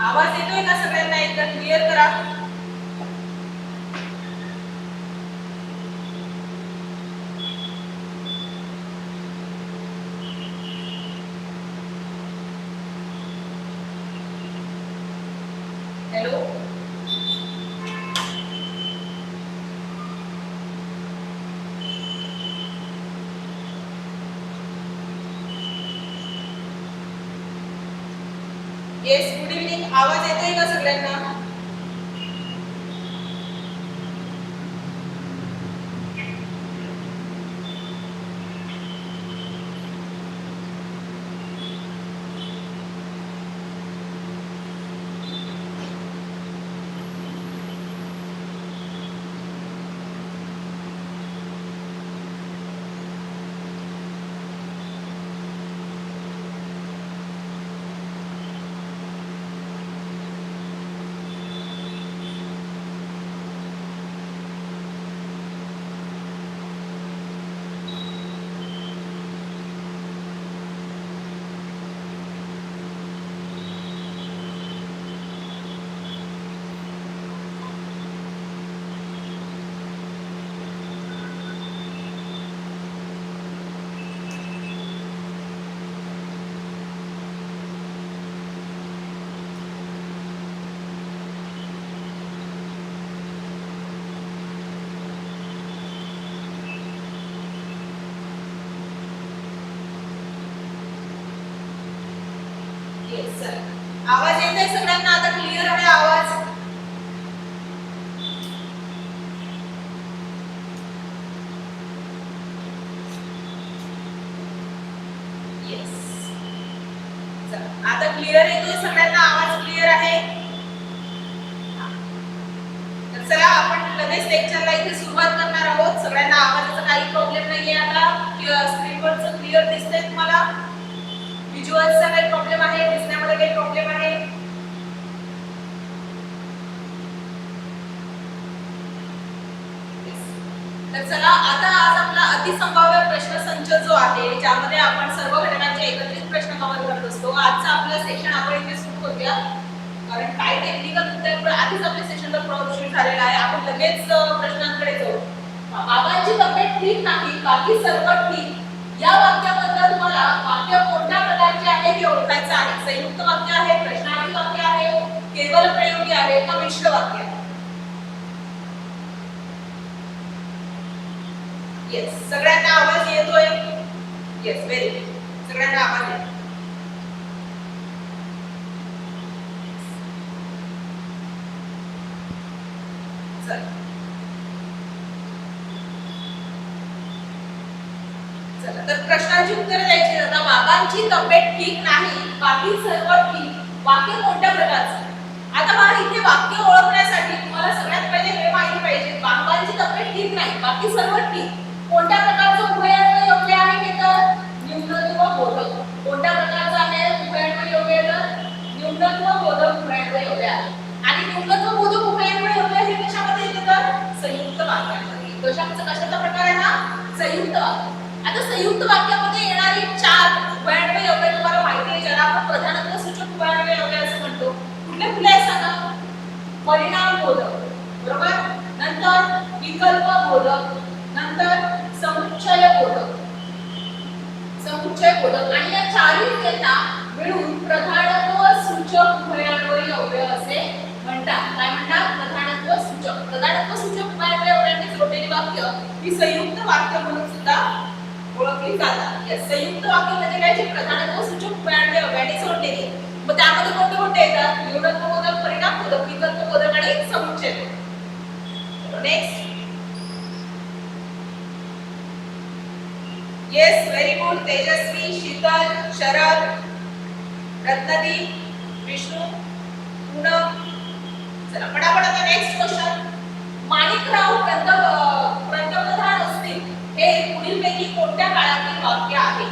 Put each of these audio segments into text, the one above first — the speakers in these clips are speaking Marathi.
आवाज येतोय का सगळ्यांना? एकदा क्लिअर करा हॅलो येस गुड इव्हनिंग आवाज येतोय का सगळ्यांना येस आवाज येतोय सगळ्यांना? आता क्लिअर आहे आवाज? येस आता क्लिअर येतोय सगळ्यांना आवाज क्लिअर आहे? तर चला आपण लगेच लेक्चरला इथे सुरुवात करणार आहोत. सगळ्यांना आवाजाचा काही प्रॉब्लेम नाहीये आता. स्क्रीनवरच क्लिअर दिसतंय तुम्हाला. व्हिज्युअलचा काही प्रॉब्लेम आहे दिसण्यामध्ये काही प्रॉब्लेम आहे? तर चला आता आज आपला अतिसंभाव्य प्रश्नसंच जो आहे ज्यामध्ये आपण सर्व घटनांचे एकत्रित प्रश्न कव्हर करत असतो. आजचा आपला सेशन आपण इथे सुरू करूया. कारण काही टेक्निकल मुद्दे पण आधीच आपल्या सेशनला थोडा उशीर झालेला आहे. आपण लगेच प्रश्नांकडे जाऊ. बाबांची तब्येत ठीक नाही बाकी सर्व ठीक. या वाक्याबद्दल तुम्हाला वाक्य कोणत्या प्रकारचे आहे हे ओळखायचं आहे? संयुक्त वाक्य आहे प्रश्नार्थी वाक्य आहे केवल प्रयोगी आहे का मिश्र वाक्य आहे? येस सगळ्यांना आवाज येतोय? येस व्हेरी गुड सगळ्यांना आवाज येतो चला चला तर प्रश्नांची उत्तरं द्यायची आता बाबांची तब्येत ठीक नाही बाकी सर्व ठीक. वाक्य कोणत्या प्रकारचं? आता मला इथे वाक्य ओळखण्यासाठी तुम्हाला सगळ्यात पहिले हे माहिती पाहिजे. बाबांची तब्येत ठीक नाही बाकी सर्व ठीक. कोणत्या प्रकारचं उभयत्व योग्य आहे हे तर न्यूनत्व बोधक. कोणत्या प्रकारचं आहे? उभयत्व योग्य तर न्यूनत्व बोधक उभयत्व योग्य आहे. आणि न्यूनत्व बोधक उभयत्व योग्य हे कशामध्ये येते तर? संयुक्त वाक्यामध्ये. कशाचा कशाचा प्रकार आहे हा? संयुक्त वाक्य. आता संयुक्त वाक्यामध्ये येणारी चार उभयत्व योग्य तुम्हाला माहिती आहे. ज्याला आपण प्रधानत्व सूचक उभयत्व योग्य असं म्हणतो. कुठले कुठले आहेत सांगा? परिणाम बोधक बरोबर? नंतर विकल्प बोधक नंतर समुच्चय बोधक समुच्चय बोधक आणि या चारही त्यांना मिळून प्रधानत्व सूचक उभयान्वयी योग्य असे म्हणतात. काय म्हणतात? प्रधानत्व सूचक. प्रधानत्व सूचक उभयान्वयी योग्यांनी जोडलेली वाक्य ही संयुक्त ओळखली संयुक्त वाक्य म्हणजे काय? जे प्रधानत्व सूचक उभयान्वयी योग्यांनी जोडलेली आहे. मग त्यामध्ये कोणते कोणते येतात? न्यूनत्व बोधक परिणाम बोधक विकल्प बोधक आणि समुच्चय next yes very good Tejaswi Sheetal Sharad Ratnadeep Vishnu Poonam चला पटापट आता नेक्स्ट क्वेश्चन माणिकराव पंत पंतप्रधान असते हे पुढीलपैकी कोणत्या काळातील वाक्य आहे?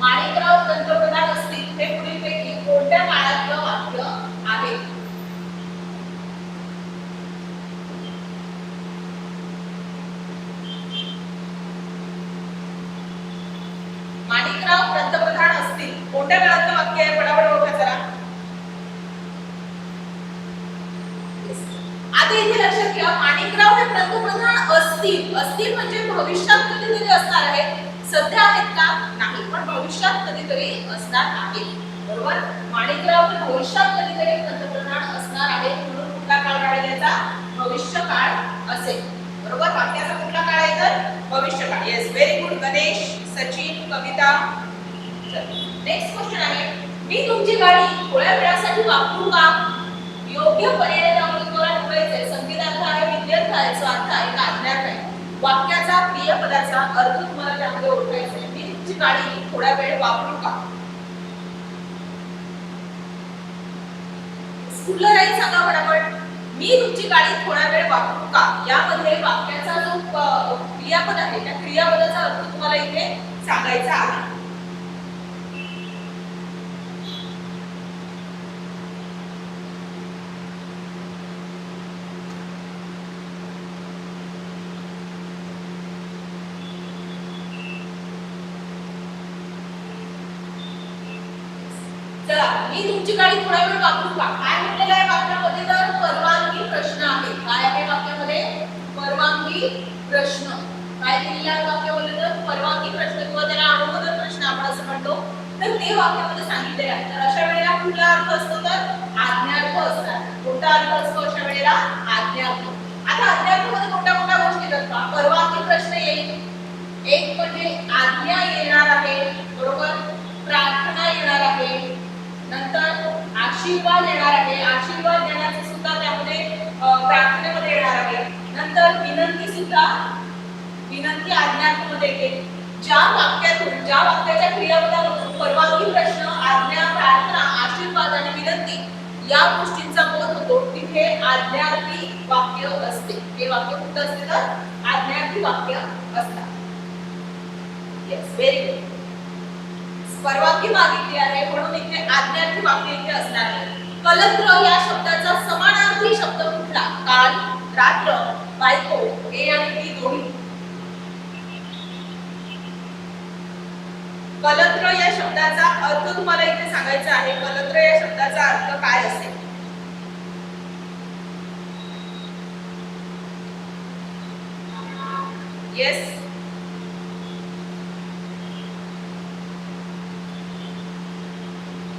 माणिकराव पंतप्रधान असतील हे पुढीलपैकी कोणत्या काळातलं वाक्य आहे माणिकराव पंतप्रधान असतील कोणत्या काळातलं वाक्य आहे पटापट ओळखा जरा आता किंवा माणिकराव हे पंतप्रधान असतील. असतील म्हणजे भविष्यात कधीतरी असणार आहेत सध्या आहेत का? नाही पण भविष्यात कधीतरी असणार आहे. बरोबर? माणिकराव हे भविष्यात कधीतरी पंतप्रधान असणार आहे म्हणून कुठला काळ काढायचा? भविष्य काळ असेल. बरोबर? वाक्याचा कुठला काळ आहे तर? भविष्य काळ yes very good Ganesh Sachin Kavita. Next question आहे. मी तुमची गाडी थोड्या वेळासाठी वापरू का? योग्य पर्याय त्यामध्ये तुम्हाला निवडायचा आहे संगीतार्थ आहे विद्यार्थ आहे स्वार्थ आहे. का अज्ञात आहे वाक्याचा क्रियापदाचा अर्थ तुम्हाला त्यामध्ये ओळखायचा आहे. मी तुमची गाडी थोड्या वेळ वापरू का? स्कूलला राहील सांगा फटाफट मी तुमची गाडी थोडा वेळ वापरू का? यामध्ये वाक्याचा जो क्रियापद आहे त्या क्रियापदाचा अर्थ तुम्हाला इथे सांगायचा आहे. चला मी तुमची गाडी थोडा वेळ वापरू का? काय म्हटलेलं आहे वाक्यामध्ये? तर परवानगी प्रश्न आहे. काय आहे वाक्यामध्ये? परवानगी प्रश्न. काय दिलेलं आहे वाक्यामध्ये? तर परवानगी प्रश्न किंवा त्याला अनुमोदन प्रश्न आपण असं म्हणतो. तर ते वाक्यामध्ये सांगितलेले आहे. तर अशा वेळेला कुठला अर्थ असतो तर आज्ञार्थ असतात कोणता अर्थ असतो अशा वेळेला आज्ञार्थ आता आज्ञार्थमध्ये कोणत्या कोणत्या गोष्टी येतात का परवानगी प्रश्न येईल एक म्हणजे आज्ञा येणार आहे बरोबर प्रार्थना येणार आहे नंतर सुद्धा देणार आहे. आशीर्वाद देण्याचे सुद्धा त्यामध्ये प्रार्थनेमध्ये येणार आहे. नंतर विनंती सुद्धा विनंती आज्ञार्थमध्ये येते. ज्या वाक्यातून ज्या वाक्याच्या क्रियापदामधून परवानगी प्रश्न आज्ञा प्रार्थना आशीर्वाद आणि विनंती या गोष्टींचा बोध होतो तिथे आज्ञार्थी वाक्य असते. हे वाक्य कुठं असते तर? आज्ञार्थी वाक्य असतात. येस व्हेरी गुड परवानगी मागितली आहे म्हणून इथे आज्ञार्थी वाक्य इथे असणार आहे. कलत्र या शब्दाचा समानार्थी शब्द कुठला? काल रात्र बायको ए आणि बी दोन्ही. कलत्र या शब्दाचा अर्थ तुम्हाला इथे सांगायचा आहे. कलत्र या शब्दाचा अर्थ काय असेल? येस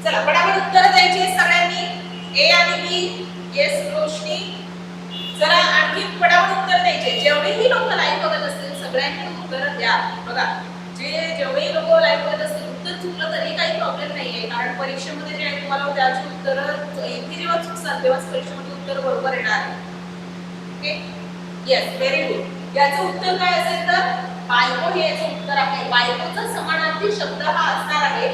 चला पटापट उत्तर द्यायची सगळ्यांनी. ए आणि बी येस रोशनी. जरा आणखी पटापट उत्तर द्यायचे. जेवढेही लोक लाईव्ह बघत असतील सगळ्यांनी उत्तर द्या. बघा जे जेवढेही लोक लाईव्ह बघत असतील उत्तर चुकलं तरी काही प्रॉब्लेम नाहीये. कारण परीक्षेमध्ये जे आहे तुम्हाला त्याची उत्तर इथे जेव्हा चुकतात तेव्हाच परीक्षेमध्ये उत्तर बरोबर येणार. ओके येस व्हेरी गुड याचं उत्तर काय असेल तर? बायको हे याचं उत्तर आहे. बायकोचा समानार्थी शब्द हा असणार आहे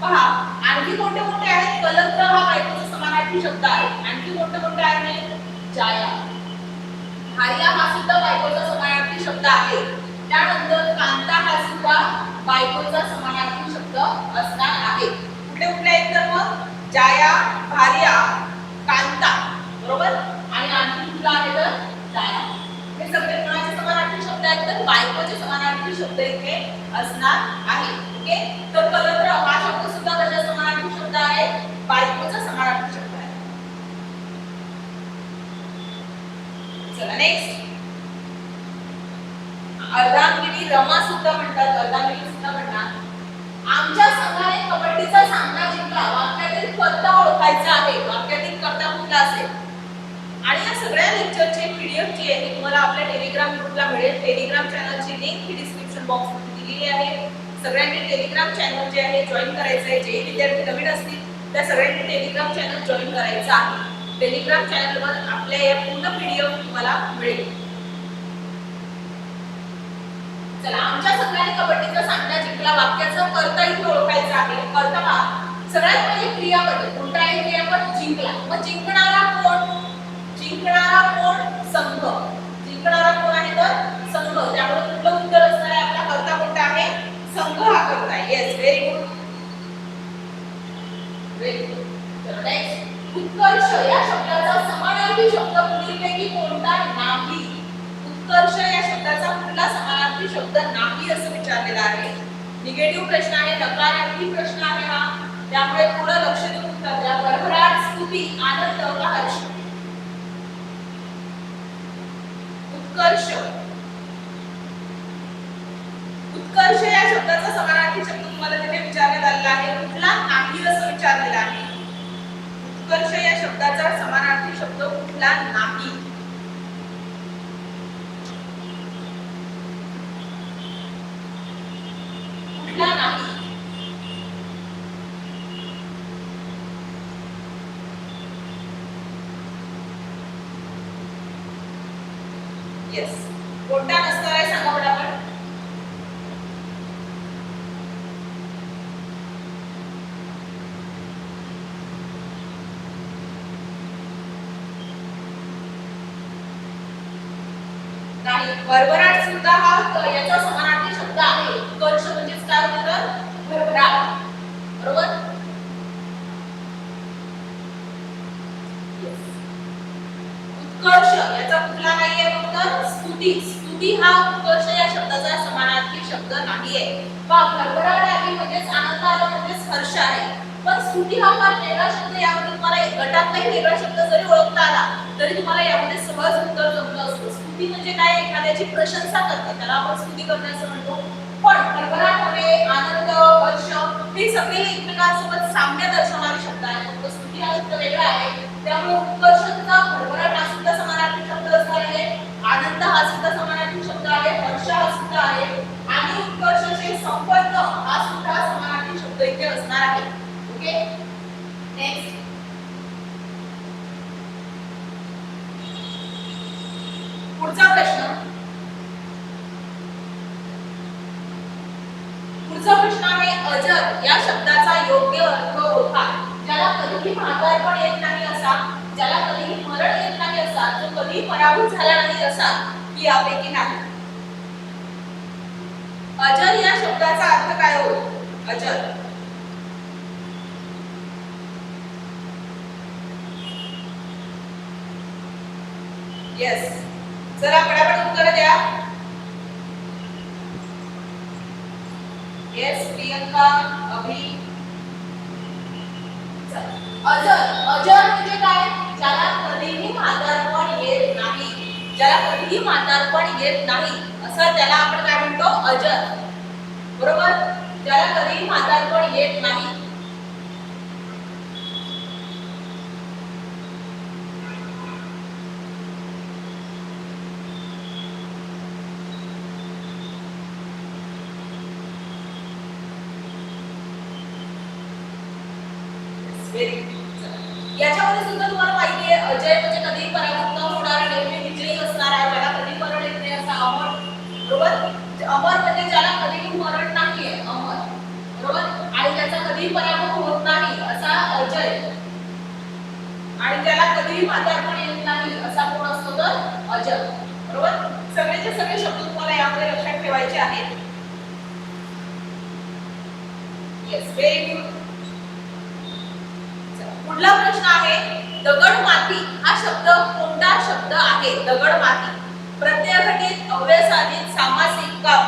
पहा आणखी कोणते कोणते आहेत? कलंक हा बायकोचा समानार्थी शब्द आहे. आणखी कोणते कोणते आहेत जाया. हार्या हा सुद्धा बायकोचा समानार्थी शब्द आहे. त्यानंतर कांता हा सुद्धा बायकोचा समानार्थी शब्द असणार आहे. कुठले कुठले आहेत तर मग? जाया भार्या कांता. बरोबर? आणि आणखी कुठला आहे तर? जाया. हे सगळे कोणाचे समानार्थी शब्द आहेत तर? बायकोचे समानार्थी शब्द इथे असणार आहे. ओके? तर कलर हा शब्द सुद्धा कशा समानार्थी शब्द आहे बायकोचा समानार्थी शब्द आहे चला नेक्स्ट अर्धांगिनी रमा सुद्धा म्हणतात अर्धांगिनी सुद्धा म्हणतात. आमच्या संघाने कबड्डीचा सामना जिंकला. वाक्यातील कर्ता ओळखायचा आहे. वाक्यातील कर्ता कुठला असेल? आणि या सगळ्या लेक्चरचे पीडीएफ जी आहे तुम्हाला आपल्या टेलिग्राम ग्रुपला मिळेल. टेलिग्राम चॅनलची लिंक ही डिस्क्रिप्शन बॉक्समध्ये दिलेली आहे. सगळ्यांनी टेलिग्राम चॅनल जे आहे जॉईन करायचं आहे जे विद्यार्थी नवीन असतील त्या सगळ्यांनी टेलिग्राम चॅनल जॉईन करायचं आहे. टेलिग्राम चॅनलवर आपल्या या पूर्ण पीडीएफ तुम्हाला मिळेल. चला आमच्या सगळ्यांनी कबड्डीचा सामना जिंकला वाक्याचं कर्ता ओळखायचं आहे. करता पहा सगळ्यात पहिले क्रियापद कोणता आहे क्रियापद? जिंकला. मग जिंकणारा कोण? जिंकणारा कोण? संघ. जिंकणारा कोण आहे तर? संघ. त्यामुळे कुठलं उत्तर असणार आहे आपला कर्ता कोणता आहे संघ हा कर्ता आहे yes very good very good चलो नेक्स्ट उत्कर्ष या शब्दाचा समानार्थी शब्द पुढीलपैकी कोणता नाही? उत्कर्ष या शब्दाचा कुठला समानार्थी शब्द नाही असं विचारलेला आहे? निगेटिव्ह प्रश्न आहे नकारार्थी प्रश्न आहे हा. त्यामुळे थोडं लक्ष देऊन उत्तर द्या. भरभराट स्तुती आनंद का हर्ष. उत्कर्ष. उत्कर्ष या शब्दाचा समानार्थी शब्द तुम्हाला तिथे विचार आलेला आहे कुठला नाही असं विचारलेला आहे उत्कर्ष या शब्दाचा समानार्थी शब्द कुठला नाही कुठला नाही येस कोणता नसणार आहे सांगा पटापट नाही भरभराट सुद्धा हा याचा समानार्थी शब्द आहे. कर्ष म्हणजेच काय होतं तर? भरभराट बरोबर? उत्कर्ष याचा कुठला नाहीये फक्त स्तुतीच. स्तुती हा उत्कर्ष या शब्दाचा समानार्थी शब्द नाहीये. वा भरभराट आली म्हणजेच आनंद आला म्हणजेच हर्ष आहे. पण स्तुती हा फार वेगळा शब्द यामध्ये तुम्हाला एक गटातलाही वेगळा शब्द जरी ओळखता आला तरी तुम्हाला यामध्ये सहज उत्तर जमलं असतं. स्तुती म्हणजे काय? एखाद्याची प्रशंसा करते त्याला आपण स्तुती करण्याचं म्हणतो. पण भरभराटमध्ये आनंद हर्ष हे सगळे एकमेकांसोबत साम्य दर्शवणारे शब्द आहेत. फक्त स्तुती हा शब्द वेगळा आहे. त्यामुळे उत्कर्षचा भरभराट हा सुद्धा समानार्थी शब्द असणार आहे. हा सुद्धा समानार्थी शब्द आहे हर्ष हा सुद्धा आहे आणि उत्कर्षाचे संपर्क हा सुद्धा समानार्थी शब्द इथे असणार आहे ओके नेक्स्ट पुढचा प्रश्न पुढचा प्रश्न आहे अजर या शब्दाचा योग्य अर्थ होता ज्याला कधीही म्हातारपण येत नाही असा ज्याला कधीही मरण येत नाही असा जो कधीही पराभूत झाला नाही असा की यापैकी नाही. अजर या शब्दाचा अर्थ काय होईल अजर येस जरा पटापट उत्तर द्या. येस प्रियंका अभि. अजर अजर म्हणजे काय? ज्याला ज्याला कधीही म्हातारपण येत नाही असं त्याला आपण काय म्हणतो? अजर. बरोबर? ज्याला कधीही म्हातारपण येत नाही. याच्यामध्ये सुद्धा तुम्हाला माहिती आहे अजय म्हणजे कधीही पराभूत न होणारा नेहमी विजयी असणार आहे ज्याला कधी मरण येत नाही असा अमर बरोबर अमर म्हणजे ज्याला कधीही मरण नाहीये अमर बरोबर आणि त्याचा कधीही पराभव होत नाही असा अजय आणि त्याला कधीही म्हातारपण येत नाही असा कोण असतो तर अजय बरोबर? सगळेचे सगळे शब्द तुम्हाला यामध्ये लक्षात ठेवायचे आहेत. येस व्हेरी गुड पुढला प्रश्न आहे दगड माती हा शब्द कोणता शब्द आहे? दगड माती. प्रत्यय घटित अव्यय साधित सामासिक का